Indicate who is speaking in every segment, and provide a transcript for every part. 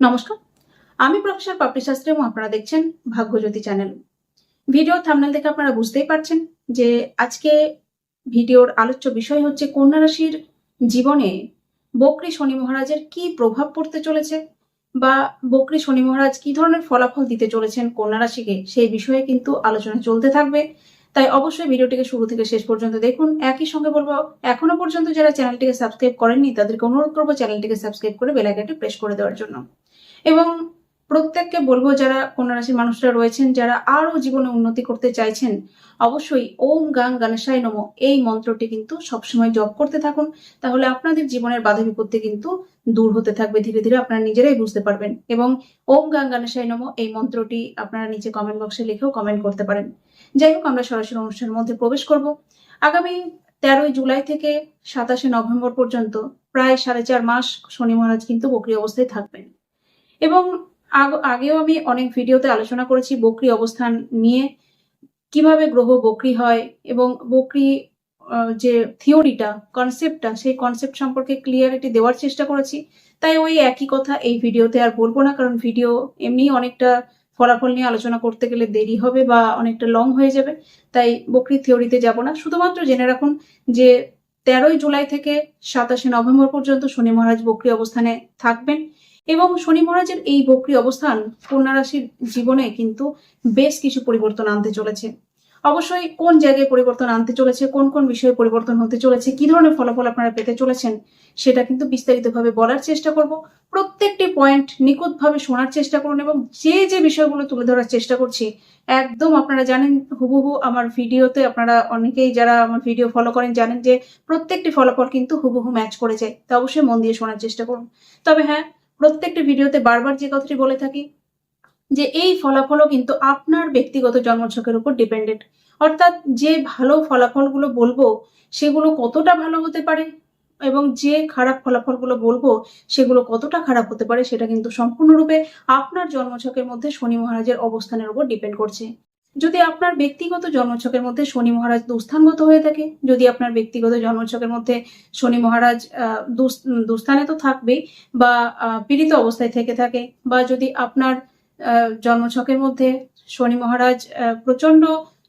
Speaker 1: নমস্কার। আমি প্রফেসর পাপড়ি শাস্ত্রী এবং আপনারা দেখছেন ভাগ্যজ্যোতি চ্যানেল। ভিডিও থামনেল দেখে আপনারা বুঝতেই পারছেন যে আজকে ভিডিওর আলোচ্য বিষয় হচ্ছে কন্যা রাশির জীবনে বকরি শনি মহারাজের কি প্রভাব পড়তে চলেছে বা বকরি শনি মহারাজ কি ধরনের ফলাফল দিতে চলেছেন কন্যা রাশিকে সেই বিষয়ে কিন্তু আলোচনা চলতে থাকবে। তাই অবশ্যই ভিডিওটিকে শুরু থেকে শেষ পর্যন্ত দেখুন। একই সঙ্গে বলব, এখনও পর্যন্ত যারা চ্যানেলটিকে সাবস্ক্রাইব করেননি, তাদেরকে অনুরোধ করব চ্যানেলটিকে সাবস্ক্রাইব করে বেল প্রেস করে দেওয়ার জন্য। এবং প্রত্যেককে বলব, যারা কন্যা রাশির মানুষরা রয়েছেন, যারা আরও জীবনে উন্নতি করতে চাইছেন, অবশ্যই ওম গাং গণেশায় নম, এই মন্ত্রটি কিন্তু সবসময় জপ করতে থাকুন। তাহলে আপনাদের জীবনের বাধা বিপত্তি কিন্তু দূর হতে থাকবে, ধীরে ধীরে আপনারা নিজেরাই বুঝতে পারবেন। এবং ওম গাং গণেশায় নম, এই মন্ত্রটি আপনারা নিচে কমেন্ট বক্সে লিখেও কমেন্ট করতে পারেন। যাই হোক, আমরা সরাসরি অনুষ্ঠানের মধ্যে প্রবেশ করব। আগামী তেরোই জুলাই থেকে সাতাশে নভেম্বর পর্যন্ত প্রায় সাড়ে চার মাস শনি মহারাজ কিন্তু বকরি অবস্থায় থাকবেন। এবং আগ- আগেও আমি অনেক ভিডিওতে আলোচনা করেছি বকরি অবস্থান নিয়ে, কীভাবে গ্রহ বকরি হয় এবং বকরি যে থিওরিটা কনসেপ্টটা সেই কনসেপ্ট সম্পর্কে ক্লিয়ারিটি দেওয়ার চেষ্টা করেছি। তাই ওই একই কথা এই ভিডিওতে আর বলব না, কারণ ভিডিও এমনি অনেকটা ফলাফল নিয়ে আলোচনা করতে গেলে দেরি হবে বা অনেকটা লং হয়ে যাবে, তাই বকরি থিওরিতে যাব না। শুধুমাত্র জেনে রাখুন যে তেরোই জুলাই থেকে সাতাশে নভেম্বর পর্যন্ত শনি মহারাজ বকরি অবস্থানে থাকবেন এবং শনি মহারাজের এই বকরি অবস্থান কন্যা রাশির জীবনে কিন্তু বেশ কিছু পরিবর্তন আনতে চলেছে। অবশ্যই কোন জায়গায় পরিবর্তন আনতে চলেছে, কোন কোন বিষয়ে পরিবর্তন হতে চলেছে, কি ধরনের ফলাফল আপনারা পেতে চলেছেন, সেটা কিন্তু বিস্তারিতভাবে বলার চেষ্টা করব। প্রত্যেকটি পয়েন্ট নিখুঁতভাবে শোনার চেষ্টা করুন এবং যে যে বিষয়গুলো তুলে ধরার চেষ্টা করছি, একদম আপনারা জানেন, হুবহু আমার ভিডিওতে আপনারা অনেকেই যারা আমার ভিডিও ফলো করেন জানেন যে প্রত্যেকটি ফলাফল কিন্তু হুবহু ম্যাচ করে যায়। তা অবশ্যই মন দিয়ে শোনার চেষ্টা করুন। তবে হ্যাঁ প্রত্যেকটি ভিডিওতে বারবার যে কথাটি বলে থাকি যে এই ফলাফলও কিন্তু আপনার ব্যক্তিগত জন্মছকের উপর ডিপেন্ডেন্ট অর্থাৎ যে ভালো ফলাফলগুলো বলব, সেগুলো কতটা ভালো হতে পারে এবং যে খারাপ ফলাফলগুলো বলব, সেগুলো কতটা খারাপ হতে পারে সেটা কিন্তু সম্পূর্ণরূপে আপনার জন্মছকের মধ্যে শনি মহারাজের অবস্থানের উপর ডিপেন্ড করছে। যদি আপনার ব্যক্তিগত জন্মছকের মধ্যে শনি মহারাজ দুস্থানগত হয়ে থাকে, যদি আপনার ব্যক্তিগত জন্মছকের মধ্যে শনি মহারাজ দুস্থানে তো থাকবেই বা পীড়িত অবস্থায় থেকে থাকে বা যদি আপনার জন্মছকের মধ্যে শনি মহারাজ প্রচণ্ড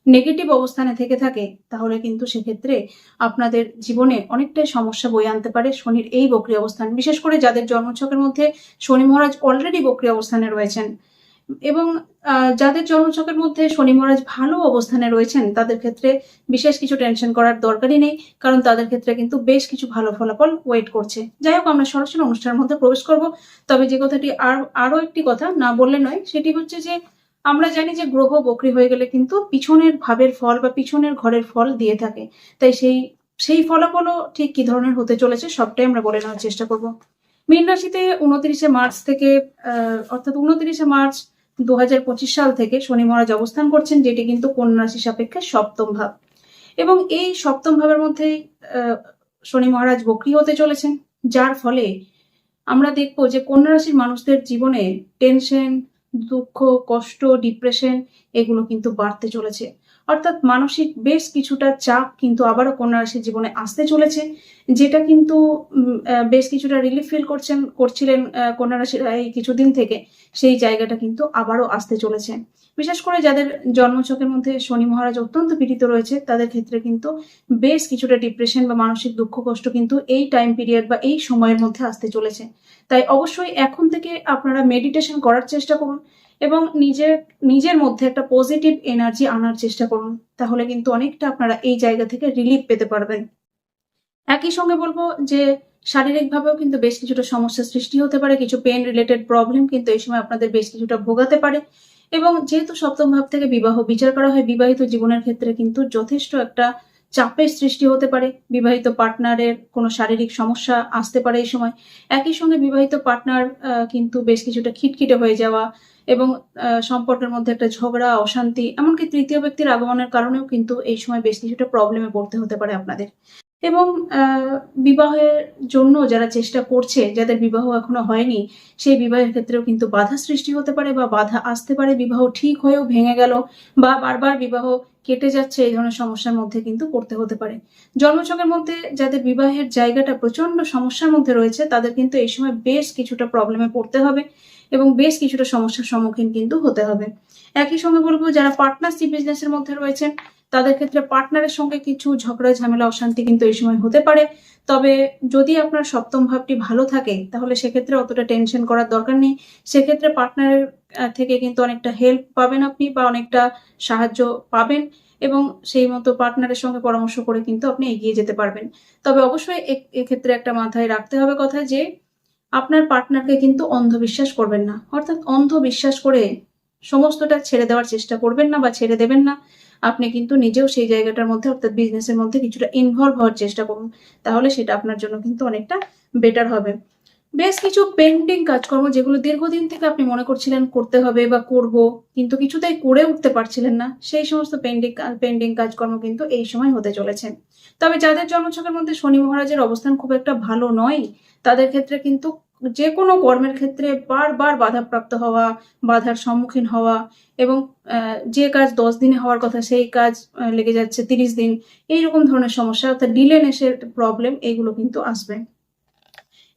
Speaker 1: নেগেটিভ অবস্থানে থেকে থাকে, তাহলে কিন্তু সেক্ষেত্রে আপনাদের জীবনে অনেকটাই সমস্যা বয়ে আনতে পারে শনির এই বক্রি অবস্থান। বিশেষ করে যাদের জন্মছকের মধ্যে শনি মহারাজ অলরেডি বক্রি অবস্থানে রয়েছেন এবং যাদের জন্মছকের মধ্যে শনি মহারাজ ভালো অবস্থানে রয়েছেন, তাদের ক্ষেত্রে বিশেষ কিছু টেনশন করার দরকারই নেই, কারণ তাদের ক্ষেত্রে কিন্তু বেশ কিছু ভালো ফলাফল ওয়েট করছে। যাই হোক, আমরা সরাসরি অনুষ্ঠানের মধ্যে প্রবেশ করব। তবে যে কথাটি আর আরও একটি কথা না বললে নয়, সেটি হচ্ছে যে, আমরা জানি যে গ্রহ বকরি হয়ে গেলে কিন্তু পিছনের ভাবের ফল বা পিছনের ঘরের ফল দিয়ে থাকে। তাই সেই সেই ফলাফলও ঠিক কি ধরনের হতে চলেছে সবটাই আমরা বলে নেওয়ার চেষ্টা করব। মীন রাশিতে উনত্রিশে মার্চ থেকে অর্থাৎ উনত্রিশে মার্চ দু সাল থেকে শনি মহারাজ অবস্থান করছেন, যেটি কিন্তু কন্যা রাশি সাপেক্ষে সপ্তম ভাব। এবং এই সপ্তম ভাবের মধ্যেই শনি মহারাজ বক্রি হতে চলেছেন, যার ফলে আমরা দেখব যে কন্যা রাশির মানুষদের জীবনে টেনশন দুঃখ, কষ্ট ডিপ্রেশন এগুলো কিন্তু বাড়তে চলেছে। অর্থাৎ মানসিক বেশ কিছুটা চাপ কিন্তু আবারও কন্যা রাশির জীবনে আসতে চলেছে, যেটা কিন্তু বেশ কিছুটা রিলিফ ফিল করছেন, করছিলেন কন্যা রাশির এই কিছুদিন থেকে। সেই জায়গাটা কিন্তু আবারও আসতে চলেছে। বিশেষ করে যাদের জন্মছকের মধ্যে শনি মহারাজ অত্যন্ত পীড়িত রয়েছে, তাদের ক্ষেত্রে কিন্তু বেশ কিছুটা ডিপ্রেশন বা মানসিক দুঃখ কষ্ট কিন্তু এই টাইম পিরিয়ড বা এই সময়ের মধ্যে আসতে চলেছে। তাই অবশ্যই এখন থেকে আপনারা মেডিটেশন করার চেষ্টা করুন। এবং নিজের নিজের মধ্যে একটা পজিটিভ এনার্জি আনার চেষ্টা করুন। তাহলে কিন্তু অনেকটা আপনারা এই জায়গা থেকে রিলিফ পেতে পারবেন। একই সঙ্গে বলব যে, শারীরিকভাবেও কিন্তু বেশ কিছুটা সমস্যার সৃষ্টি হতে পারে, কিছু পেন রিলেটেড প্রবলেম কিন্তু এই সময় আপনাদের বেশ কিছুটা ভোগাতে পারে। এবং যেহেতু সপ্তম ভাব থেকে বিবাহ বিচার করা হয়, বিবাহিত জীবনের ক্ষেত্রে কিন্তু যথেষ্ট একটা চাপের সৃষ্টি হতে পারে, বিবাহিত পার্টনারের কোনো শারীরিক সমস্যা আসতে পারে এই সময়। একই সঙ্গে বিবাহিত পার্টনার কিন্তু বেশ কিছুটা খিটখিটে হয়ে যাওয়া এবং সম্পর্কের মধ্যে একটা ঝগড়া, অশান্তি, এমনকি তৃতীয় ব্যক্তির আগমনের কারণেও কিন্তু এই সময় বেশ কিছুটা প্রবলেমে পড়তে হতে পারে আপনাদের। এবং বিবাহের জন্য যারা চেষ্টা করছে, যাদের বিবাহ এখনও হয়নি, সেই বিবাহের ক্ষেত্রেও কিন্তু বাধা সৃষ্টি হতে পারে বা বাধা আসতে পারে। বিবাহ ঠিক হয়েও ভেঙে গেল বা বারবার বিবাহ কেটে যাচ্ছে, এই ধরনের সমস্যার মধ্যে কিন্তু পড়তে হতে পারে। জন্মছকের মধ্যে যাদের বিবাহের জায়গাটা প্রচণ্ড সমস্যার মধ্যে রয়েছে, তাদের কিন্তু এই সময় বেশ কিছুটা প্রবলেমে পড়তে হবে এবং বেশ কিছুটা সমস্যার সম্মুখীন কিন্তু হতে হবে। একই সঙ্গে বলব, যারা পার্টনারশিপ বিজনেসের মধ্যে রয়েছেন তাদের ক্ষেত্রে পার্টনারের সঙ্গে কিছু ঝগড়া, ঝামেলা, অশান্তি কিন্তু এই সময় হতে পারে। তবে যদি আপনার সপ্তম ভাবটি ভালো থাকে, তাহলে সেক্ষেত্রে অতটা টেনশন করার দরকার নেই। সেক্ষেত্রে পার্টনারের থেকে কিন্তু অনেকটা হেল্প পাবেন আপনি বা অনেকটা সাহায্য পাবেন এবং সেই মতো পার্টনারের সঙ্গে পরামর্শ করে কিন্তু আপনি এগিয়ে যেতে পারবেন। তবে অবশ্যই এক্ষেত্রে একটা মাথায় রাখতে হবে কথা যে, আপনার পার্টনারকে কিন্তু অন্ধবিশ্বাস করবেন না। অর্থাৎ অন্ধবিশ্বাস করে সমস্তটা ছেড়ে দেওয়ার চেষ্টা করবেন না বা ছেড়ে দেবেন না। আপনি কিন্তু নিজেও সেই জায়গাটার মধ্যে, অর্থাৎ বিজনেসের মধ্যে কিছুটা ইনভলভ হওয়ার চেষ্টা করুন। তাহলে সেটা আপনার জন্য কিন্তু অনেকটা বেটার হবে। বেশ কিছু পেন্টিং কাজকর্ম যেগুলো দীর্ঘদিন থেকে আপনি মনে করছিলেন করতে হবে বা করব, কিন্তু কিছুতেই করে উঠতে পারছিলেন না, সেই সমস্ত পেন্ডিং পেন্ডিং কাজকর্ম কিন্তু এই সময় হতে চলেছে। তবে যাদের জন্মছকের মধ্যে শনি মহারাজের অবস্থান খুব একটা ভালো নয়, তাদের ক্ষেত্রে কিন্তু যে কোনো কর্মের ক্ষেত্রে বারবার বাধাপ্রাপ্ত হওয়া, বাধার সম্মুখীন হওয়া এবং যে কাজ দশ দিনে হওয়ার কথা সেই কাজ লেগে যাচ্ছে তিরিশ দিন, এইরকম ধরনের সমস্যা অর্থাৎ ডিলে নেশের প্রবলেম এইগুলো কিন্তু আসবে।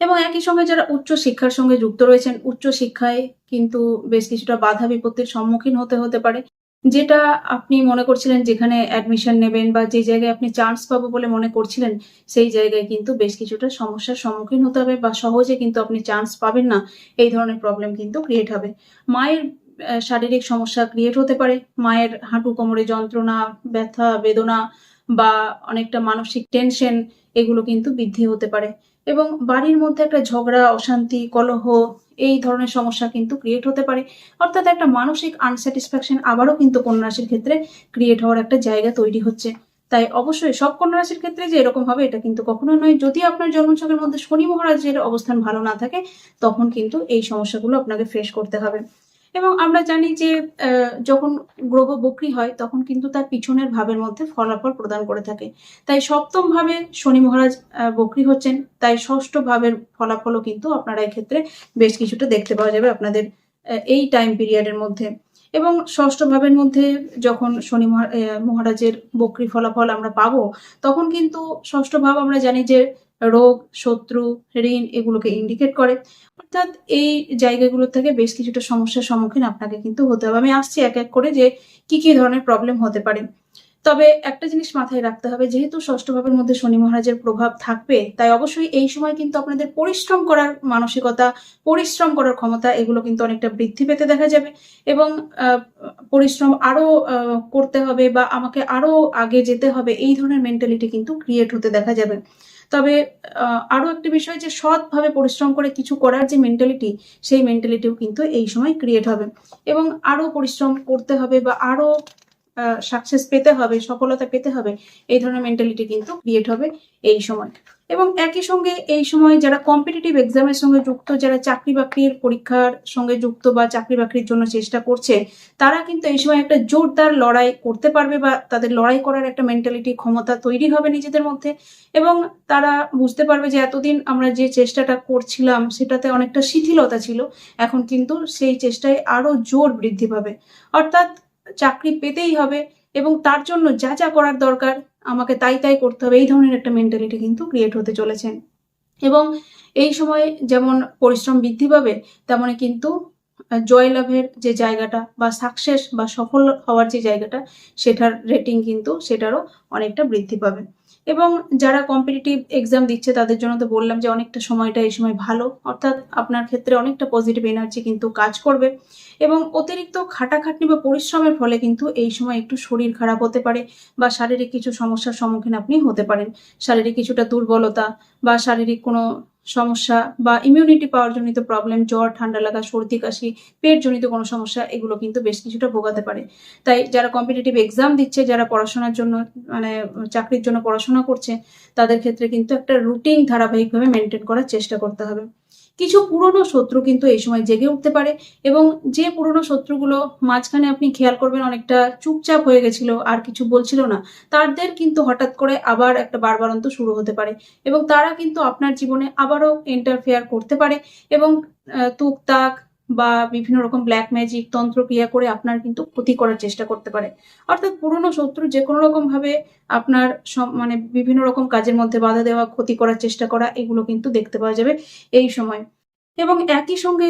Speaker 1: এবং একই সঙ্গে যারা উচ্চ শিক্ষার সঙ্গে যুক্ত রয়েছেন, উচ্চ শিক্ষায় কিন্তু বেশ কিছুটা বাধা বিপত্তির সম্মুখীন হতে হতে পারে। যেটা আপনি মনে করছিলেন যেখানে অ্যাডমিশন নেবেন বা যে জায়গায় আপনি চান্স পাবো বলে মনে করছিলেন, সেই জায়গায় কিন্তু বেশ কিছুটা সমস্যার সম্মুখীন হতে হবে বা সহজে কিন্তু আপনি চান্স পাবেন না। এই ধরনের প্রবলেম কিন্তু ক্রিয়েট হবে। মায়ের শারীরিক সমস্যা ক্রিয়েট হতে পারে। মায়ের হাঁটু কোমরে যন্ত্রণা, ব্যথা, বেদনা বা অনেকটা মানসিক টেনশন এগুলো কিন্তু বৃদ্ধি হতে পারে। এবং বাড়ির মধ্যে একটা ঝগড়া, অশান্তি, কলহ, এই ধরনের সমস্যা কিন্তু ক্রিয়েট হতে পারে। অর্থাৎ একটা মানসিক আনস্যাটিসফ্যাকশন আবারও কিন্তু কন্যা রাশির ক্ষেত্রে ক্রিয়েট হওয়ার একটা জায়গা তৈরি হচ্ছে। তাই অবশ্যই সব কন্যা রাশির ক্ষেত্রে যে এরকম হবে এটা কিন্তু কখনো নয়। যদি আপনার জন্মছকের মধ্যে শনি মহারাজের অবস্থান ভালো না থাকে, তখন কিন্তু এই সমস্যাগুলো আপনাকে ফেস করতে হবে। এবং আমরা জানি যে যখন গ্রহ বক্রি হয়, তখন কিন্তু তার পিছনের ভাবের মধ্যে ফলাফল প্রদান করে থাকে। তাই সপ্তম ভাবে শনি মহারাজ বক্রি হচ্ছেন, তাই ষষ্ঠ ভাবের ফলাফলও কিন্তু আপনারা এক্ষেত্রে বেশ কিছুটা দেখতে পাওয়া যাবে আপনাদের এই টাইম পিরিয়ডের মধ্যে। এবং ষষ্ঠ ভাবের মধ্যে যখন শনি মহারাজের বক্রি ফলাফল আমরা পাবো, তখন কিন্তু ষষ্ঠ ভাব আমরা জানি যে, রোগ, শত্রু, ঋণ এগুলোকে ইন্ডিকেট করে। অর্থাৎ এই জায়গাগুলো থেকে বেশ কিছুটা সমস্যার সম্মুখীন আপনাকে কিন্তু হতে হবে। আমি আসছি এক এক করে যে কি কি ধরনের প্রবলেম হতে পারে। তবে একটা জিনিস মাথায় রাখতে হবে যেহেতু ষষ্ঠ ভাবের মধ্যে শনি মহারাজের প্রভাব থাকবে তাই অবশ্যই এই সময় কিন্তু আপনাদের পরিশ্রম করার মানসিকতা পরিশ্রম করার ক্ষমতা এগুলো কিন্তু অনেকটা বৃদ্ধি পেতে দেখা যাবে। এবং পরিশ্রম আরও আহ, করতে হবে বা আমাকে আরও আগে যেতে হবে এই ধরনের মেন্টালিটি কিন্তু ক্রিয়েট হতে দেখা যাবে। তবে আরও আরও একটা বিষয় যে সৎভাবে পরিশ্রম করে কিছু করার যে মেন্টালিটি সেই মেন্টালিটিও কিন্তু এই সময় ক্রিয়েট হবে। এবং আরও পরিশ্রম করতে হবে বা আরও সাকসেস পেতে হবে, সফলতা পেতে হবে, এই ধরনের মেন্টালিটি কিন্তু ক্রিয়েট হবে এই সময়। এবং একই সঙ্গে এই সময় যারা কম্পিটিটিভ এক্সামের সঙ্গে যুক্ত, যারা চাকরি বাকরির পরীক্ষার সঙ্গে যুক্ত বা চাকরি বাকরির জন্য চেষ্টা করছে, তারা কিন্তু এই সময় একটা জোরদার লড়াই করতে পারবে বা তাদের লড়াই করার একটা মেন্টালিটি ক্ষমতা তৈরি হবে নিজেদের মধ্যে। এবং তারা বুঝতে পারবে যে এতদিন আমরা যে চেষ্টাটা করছিলাম, সেটাতে অনেকটা শিথিলতা ছিল, এখন কিন্তু সেই চেষ্টায় আরও জোর বৃদ্ধি পাবে। অর্থাৎ চাকরি পেতেই হবে এবং তার জন্য যা যা করার দরকার আমাকে তাই তাই করতে হবে, এই ধরনের একটা মেন্টালিটি কিন্তু ক্রিয়েট হতে চলেছে। এবং এই সময়ে যেমন পরিশ্রম বৃদ্ধি পাবে, তেমনই কিন্তু জয়লাভের যে জায়গাটা বা সাকসেস বা সফল হওয়ার যে জায়গাটা, সেটার রেটিং কিন্তু সেটারও অনেকটা বৃদ্ধি পাবে। এবং যারা কম্পিটিটিভ এক্সাম দিচ্ছে, তাদের জন্য তো বললাম যে অনেকটা সময়টা এই সময় ভালো। অর্থাৎ আপনার ক্ষেত্রে অনেকটা পজিটিভ এনার্জি কিন্তু কাজ করবে এবং অতিরিক্ত খাটাখাটনি বা পরিশ্রমের ফলে কিন্তু এই সময় একটু শরীর খারাপ হতে পারে বা শারীরিক কিছু সমস্যার সম্মুখীন আপনি হতে পারেন। শারীরিক কিছুটা দুর্বলতা বা শারীরিক কোনো সমস্যা বা ইমিউনিটি পাওয়ার জনিত প্রবলেম জ্বর, ঠান্ডা লাগা, সর্দি, কাশি, পেট জনিত কোনো সমস্যা, এগুলো কিন্তু বেশ কিছুটা ভোগাতে পারে। তাই যারা কম্পিটিটিভ এক্সাম দিচ্ছে, যারা পড়াশোনার জন্য মানে চাকরির জন্য পড়াশোনা করছে, তাদের ক্ষেত্রে কিন্তু একটা রুটিন ধারাবাহিকভাবে মেনটেন করার চেষ্টা করতে হবে। কিছু পুরনো শত্রু কিন্তু এই সময় জেগে উঠতে পারে এবং যে পুরনো শত্রুগুলো মাঝখানে আপনি খেয়াল করবেন অনেকটা চুপচাপ হয়ে গেছিল, আর কিছু বলছিল না, তাদের কিন্তু হঠাৎ করে আবার একটা বারবারন্ত শুরু হতে পারে এবং তারা কিন্তু আপনার জীবনে আবারও ইন্টারফেয়ার করতে পারে এবং তুকতাক বা বিভিন্ন রকম ব্ল্যাক ম্যাজিক তন্ত্রক্রিয়া করে আপনার কিন্তু ক্ষতি করার চেষ্টা করতে পারে। অর্থাৎ পুরনো শত্রু যে কোনো রকম ভাবে আপনার মানে বিভিন্ন রকম কাজের মধ্যে বাধা দেওয়া, ক্ষতি করার চেষ্টা করা, এগুলো কিন্তু দেখতে পাওয়া যাবে এই সময়। এবং একই সঙ্গে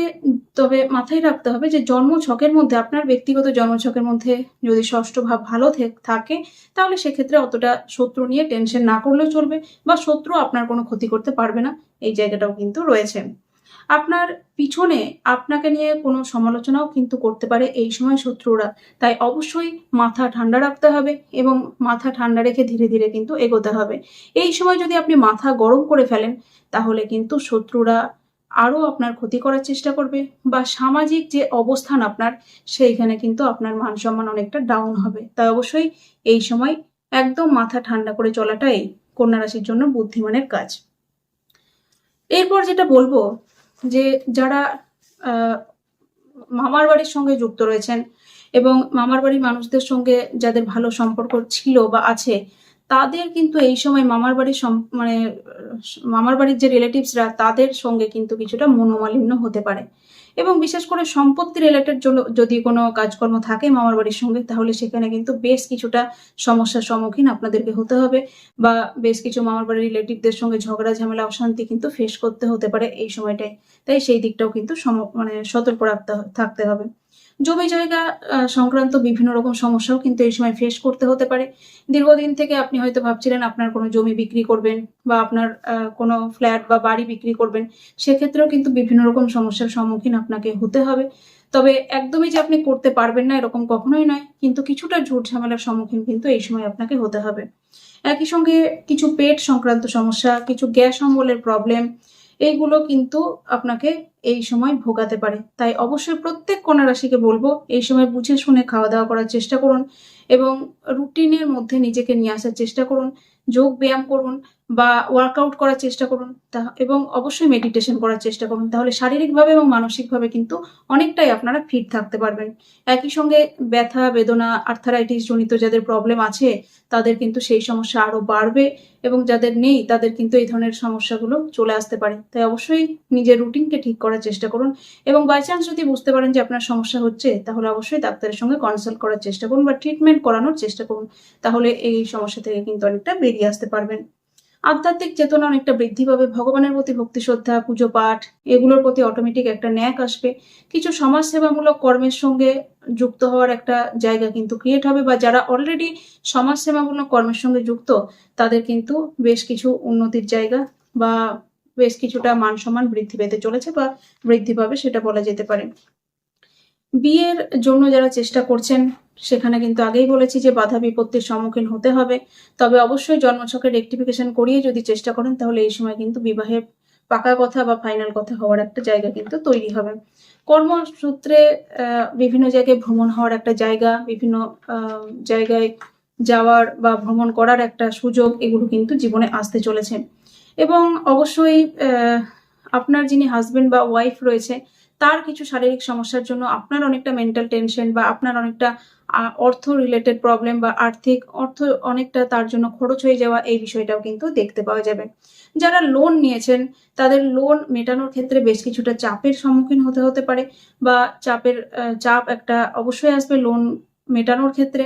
Speaker 1: তবে মাথায় রাখতে হবে যে জন্ম ছকের মধ্যে, আপনার ব্যক্তিগত জন্ম ছকের মধ্যে যদি ষষ্ঠ ভাব ভালো থাকে, তাহলে সেক্ষেত্রে অতটা শত্রু নিয়ে টেনশন না করলেও চলবে বা শত্রু আপনার কোনো ক্ষতি করতে পারবে না। এই জায়গাটাও কিন্তু রয়েছে। আপনার পিছনে আপনাকে নিয়ে কোনো সমালোচনাও কিন্তু করতে পারে এই সময় শত্রুরা। তাই অবশ্যই মাথা ঠান্ডা রাখতে হবে এবং মাথা ঠান্ডা রেখে ধীরে ধীরে কিন্তু এগোতে হবে। এই সময় যদি আপনি মাথা গরম করে ফেলেন, তাহলে কিন্তু শত্রুরা আরও আপনার ক্ষতি করার চেষ্টা করবে বা সামাজিক যে অবস্থান আপনার, সেইখানে কিন্তু আপনার মান সম্মান অনেকটা ডাউন হবে। তাই অবশ্যই এই সময় একদম মাথা ঠান্ডা করে চলাটাই কন্যা রাশির জন্য বুদ্ধিমানের কাজ। এরপর যেটা বলব যে যারা মামার বাড়ির সঙ্গে যুক্ত রয়েছেন এবং মামার বাড়ির মানুষদের সঙ্গে যাদের ভালো সম্পর্ক ছিল বা আছে তাদের কিন্তু এই সময় মামার বাড়ির মানে মামার বাড়ির যে রিলেটিভসরা তাদের সঙ্গে কিন্তু কিছুটা মনোমালিন্য হতে পারে। এবং বিশেষ করে সম্পত্তি রিলেটেড যদি কোনো কাজকর্ম থাকে মামার বাড়ির সঙ্গে, তাহলে সেখানে কিন্তু বেশ কিছুটা সমস্যার সম্মুখীন আপনাদেরকে হতে হবে বা বেশ কিছু মামার বাড়ির রিলেটিভদের সঙ্গে ঝগড়া, ঝামেলা, অশান্তি কিন্তু ফেস করতে হতে পারে এই সময়টায়। তাই সেই দিকটাও কিন্তু মানে সতর্ক রাখতে থাকতে হবে। জমি জায়গা সংক্রান্ত বিভিন্ন রকম সমস্যাও কিন্তু এই সময় ফেস করতে হতে পারে। দীর্ঘদিন থেকে আপনি হয়তো ভাবছিলেন আপনার কোনো জমি বিক্রি করবেন বা আপনার কোনো ফ্ল্যাট বা বাড়ি বিক্রি করবেন। সেক্ষেত্রেও কিন্তু বিভিন্ন রকম সমস্যার সম্মুখীন আপনাকে হতে হবে। তবে একদমই যে আপনি করতে পারবেন না এরকম কখনোই নয়, কিন্তু কিছুটা ঝুট ঝামেলার সম্মুখীন কিন্তু এই সময় আপনাকে হতে হবে। একই সঙ্গে কিছু পেট সংক্রান্ত সমস্যা, কিছু গ্যাস অম্বলের প্রবলেম এইগুলো কিন্তু আপনাকে এই সময় ভোগাতে পারে। তাই অবশ্যই প্রত্যেক কণা রাশিকে বলব, এই সময় বুঝে শুনে খাওয়া দাওয়া করার চেষ্টা করুন এবং রুটিনের মধ্যে নিজেকে নিয়ে আসার চেষ্টা করুন, যোগ ব্যায়াম করুন বা ওয়ার্কআউট করার চেষ্টা করুন এবং অবশ্যই মেডিটেশন করার চেষ্টা করুন। তাহলে শারীরিকভাবে এবং মানসিকভাবে কিন্তু অনেকটাই আপনারা ফিট থাকতে পারবেন। একই সঙ্গে ব্যথা, বেদনা আর্থারাইটিস জনিত যাদের প্রবলেম আছে, তাদের কিন্তু সেই সমস্যা আরও বাড়বে এবং যাদের নেই, তাদের কিন্তু এই ধরনের সমস্যাগুলো চলে আসতে পারে। তাই অবশ্যই নিজের রুটিনকে ঠিক করার চেষ্টা করুন এবং বাই চান্স যদি বুঝতে পারেন যে আপনার সমস্যা হচ্ছে, তাহলে অবশ্যই ডাক্তারের সঙ্গে কনসাল্ট করার চেষ্টা করুন বা ট্রিটমেন্ট করানোর চেষ্টা করুন। তাহলে এই সমস্যা থেকে কিন্তু অনেকটা বেরিয়ে আসতে পারবেন। আধ্যাত্মিক চেতনা অনেকটা বৃদ্ধি পাবে, ভগবানের প্রতি ভক্তি, শ্রদ্ধা, পুজো, পাঠ, এগুলোর প্রতি অটোমেটিক একটা ন্যাক আসবে। কিছু সমাজসেবামূলক কর্মের সঙ্গে যুক্ত হওয়ার একটা জায়গা কিন্তু ক্রিয়েট হবে, বা যারা অলরেডি সমাজসেবামূলক কর্মের সঙ্গে যুক্ত, তাদের কিন্তু বেশ কিছু উন্নতির জায়গা বা বেশ কিছুটা মান সম্মান বৃদ্ধি পেতে চলেছে বা বৃদ্ধি পাবে, সেটা বলা যেতে পারে। বিয়ের জন্য যারা চেষ্টা করছেন, সেখানে কিন্তু আগেই বলেছি যে বাধা বিপত্তির সম্মুখীন হতে হবে। তবে অবশ্যই জন্মছকের রেক্টিফিকেশন করিয়ে যদি চেষ্টা করেন, তাহলে এই সময় কিন্তু বিবাহের পাকা কথা বা ফাইনাল কথা হওয়ার একটা জায়গা কিন্তু তৈরি হবে। কর্মসূত্রে বিভিন্ন জায়গায় ভ্রমণ হওয়ার একটা জায়গা, বিভিন্ন জায়গায় যাওয়ার বা ভ্রমণ করার একটা সুযোগ, এগুলো কিন্তু জীবনে আসতে চলেছে। এবং অবশ্যই আপনার যিনি হাজবেন্ড বা ওয়াইফ রয়েছে তার কিছু শারীরিক সমস্যার জন্য আপনার অনেকটা মেন্টাল টেনশন বা আপনার অনেকটা অর্থ রিলেটেড প্রবলেম বা আর্থিক অর্থ অনেকটা তার জন্য খরচ হয়ে যাওয়া এই বিষয়টাও কিন্তু দেখতে পাওয়া যাবে। যারা লোন নিয়েছেন, তাদের লোন মেটানোর ক্ষেত্রে বেশ কিছুটা চাপের সম্মুখীন হতে হতে পারে বা চাপের চাপ একটা অবশ্যই আসবে লোন মেটানোর ক্ষেত্রে।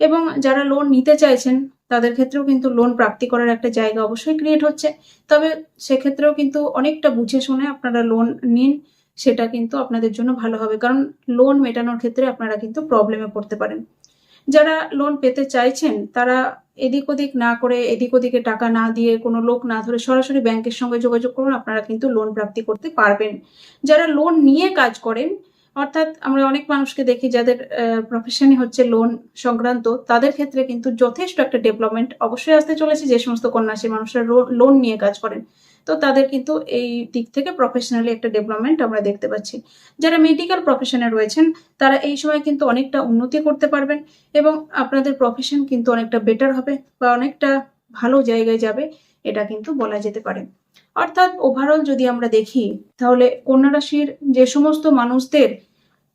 Speaker 1: এবং যারা লোন নিতে চাইছেন, তাদের ক্ষেত্রেও কিন্তু লোন প্রাপ্তি করার একটা জায়গা অবশ্যই ক্রিয়েট হচ্ছে। তবে সেক্ষেত্রেও কিন্তু অনেকটা বুঝে শুনে আপনারা লোন নিন। সেটা কিন্তু আপনাদের জন্য ভালো হবে। কারণ লোন মেটানোর ক্ষেত্রে আপনারা কিন্তু প্রবলেমে পড়তে পারেন। যারা লোন পেতে চাইছেন, তারা এদিক ওদিক না করে, এদিক ওদিকে টাকা না দিয়ে কোনো লোক না ধরে সরাসরি ব্যাংকের সঙ্গে যোগাযোগ করুন, আপনারা কিন্তু লোন প্রাপ্তি করতে পারবেন। যারা লোন নিয়ে কাজ করেন, অর্থাৎ আমরা অনেক মানুষকে দেখি যাদের প্রফেশনই হচ্ছে লোন সংক্রান্ত, তাদের ক্ষেত্রে কিন্তু যথেষ্ট একটা ডেভেলপমেন্ট অবশ্যই আসতে চলেছে। যে সমস্ত কন্যাশ্রী মানুষরা লোন নিয়ে কাজ করেন তো তাদের কিন্তু এই দিক থেকে প্রফেশনালি একটা ডেভেলপমেন্ট আমরা দেখতে পাচ্ছি। যারা মেডিকেল প্রফেশনে রয়েছেন, তারা এই সময় কিন্তু অনেকটা উন্নতি করতে পারবেন এবং আপনাদের প্রফেশন কিন্তু অনেকটা বেটার হবে বা অনেকটা ভালো জায়গায় যাবে, এটা কিন্তু বলা যেতে পারে। অর্থাৎ ওভারঅল যদি আমরা দেখি, তাহলে কন্যা রাশির যে সমস্ত মানুষদের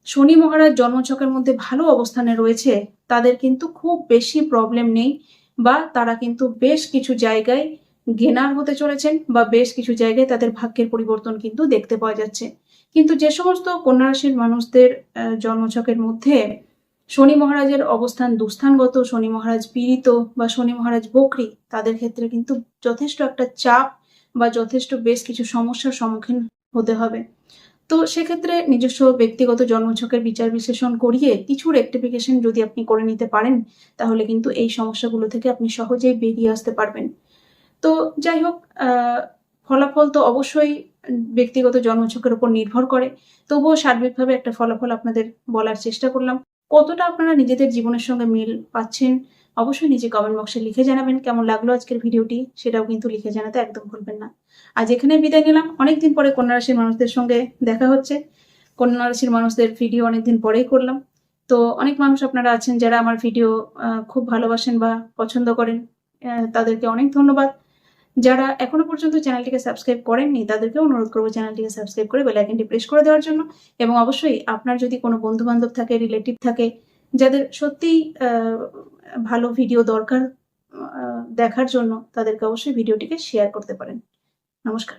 Speaker 1: শনি মহারাজ জন্মছকের মধ্যে ভালো অবস্থানে রয়েছে, তাদের কিন্তু খুব বেশি প্রবলেম নেই বা তারা কিন্তু বেশ কিছু জায়গায় গেনার হতে চলেছেন বা বেশ কিছু জায়গায় তাদের ভাগ্যের পরিবর্তন কিন্তু দেখতে পাওয়া যাচ্ছে। কিন্তু যে সমস্ত কন্যা রাশির মানুষদের জন্মছকের মধ্যে শনি মহারাজের অবস্থান দুস্থানগত, শনি মহারাজ পীড়িত বা শনি মহারাজ বকরি, তাদের ক্ষেত্রে কিন্তু যথেষ্ট একটা চাপ বা যথেষ্ট বেশ কিছু সমস্যার সম্মুখীন হতে হবে। তো সেক্ষেত্রে নিজস্ব ব্যক্তিগত জন্মছকের বিচার বিশ্লেষণ করিয়ে কিছু রেক্টিফিকেশন যদি আপনি করে নিতে পারেন, তাহলে কিন্তু এই সমস্যাগুলো থেকে আপনি সহজেই বেরিয়ে আসতে পারবেন। তো যাই হোক ফলাফল তো অবশ্যই ব্যক্তিগত জন্মছকের উপর নির্ভর করে। তবুও সার্বিকভাবে একটা ফলাফল আপনাদের বলার চেষ্টা করলাম। কতটা আপনারা নিজেদের জীবনের সঙ্গে মিল পাচ্ছেন, অবশ্যই নিচে কমেন্ট বক্সে লিখে জানাবেন কেমন লাগল আজকের ভিডিওটি, সেটাও কিন্তু লিখে জানাতে একদম ভুলবেন না। আজ এখানে বিদায় নিলাম। অনেকদিন পরে কন্যা রাশির মানুষদের সঙ্গে দেখা হচ্ছে। কন্যা রাশির মানুষদের ভিডিও অনেকদিন পরেই করলাম। তো অনেক মানুষ আপনারা আছেন যারা আমার ভিডিও খুব ভালোবাসেন বা পছন্দ করেন। তাদেরকে অনেক ধন্যবাদ। যারা এখনও পর্যন্ত চ্যানেলটিকে সাবস্ক্রাইব করেননি, তাদেরকে অনুরোধ করব চ্যানেলটিকে সাবস্ক্রাইব করে বেল প্রেস করে দেওয়ার জন্য। এবং অবশ্যই আপনার যদি কোনো বন্ধু বান্ধব থাকে, রিলেটিভ থাকে, যাদের সত্যিই ভালো ভিডিও দরকার দেখার জন্য, তাদেরকে অবশ্যই ভিডিওটিকে শেয়ার করতে পারেন। নমস্কার।